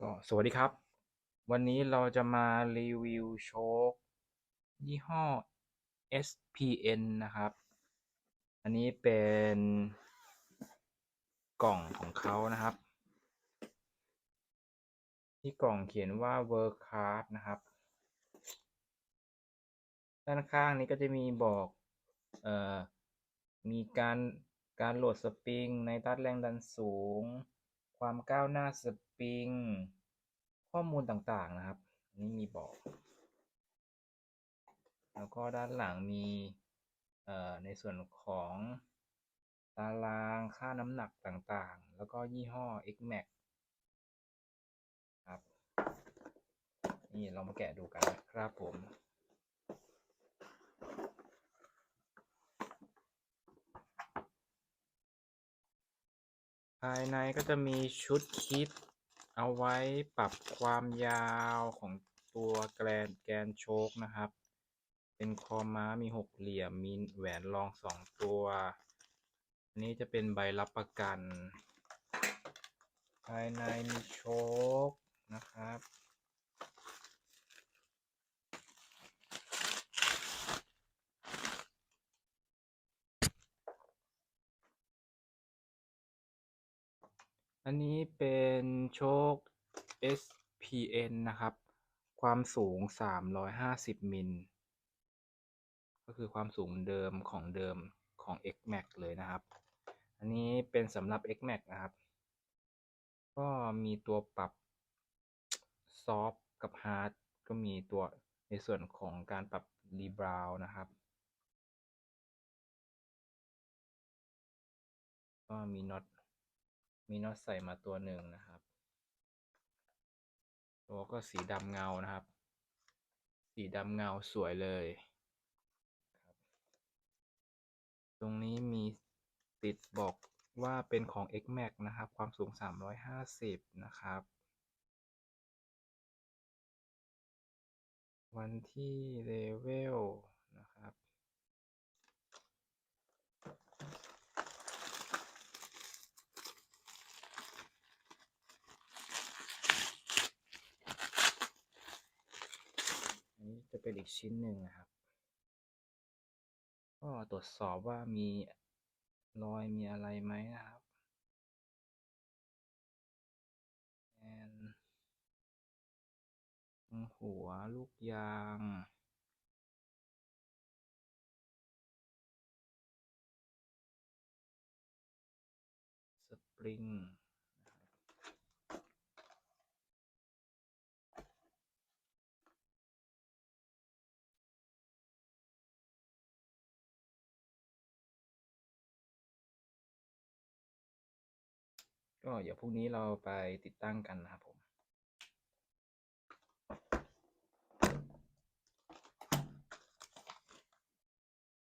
ก็สวัสดีครับ วันนี้เราจะมารีวิวโชคยี่ห้อ SPN นะครับ อันนี้เป็นกล่องของเขานะครับ ที่กล่องเขียนว่า World Card นะครับ ด้านข้างนี้ก็จะมีบอกเอ่อมีการการโหลดสปริงในตัดแรงดันสูง ความก้าวหน้าสปริง ข้อมูลต่างๆนะครับนนี้มีบอก แล้วก็ด้านหลังมีในส่วนของตารางค่าน้ำหนักต่างๆ แล้วก็ยี่ห้อ XMAX ครับ นี่เรามาแกะดูกันนะครับผมายในก็จะมีชุดคิด เอาไว้ปรับความยาวของตัวแกนแกนโชคนะครับ เป็นคอม้ามีหกเหลี่ยม มีแหวนรองสองตัว อันนี้จะเป็นใบรับประกัน ภายในมีโชคนะครับ อันนี้เป็นโชค SPN นะครับ ความสูง 350 มิล ก็คือความสูงเดิมของเดิมของ XMAX เลยนะครับ อันนี้เป็นสำหรับ XMAX นะครับ ก็มีตัวปรับ Soft กับ Hard ก็มีตัวในส่วนของการปรับ Rebrow นะครับ ก็มีน็อต มีน็อตใส่มาตัวหนึ่งนะครับ ตัวก็สีดำเงานะครับ สีดำเงาสวยเลยตรงนี้มีติดบอกว่าเป็นของ XMAX นะครับ ความสูง 350 นะครับ วันที่เลเวลนะครับ จะเป็นอีกชิ้นหนึ่งนะครับ ก็ตรวจสอบว่ามีรอยมีอะไรไหมนะครับแอนหัวลูกยางสปริงนะครับ ก็เดี๋ยวพรุ่งนี้เราไปติดตั้งกันนะครับผม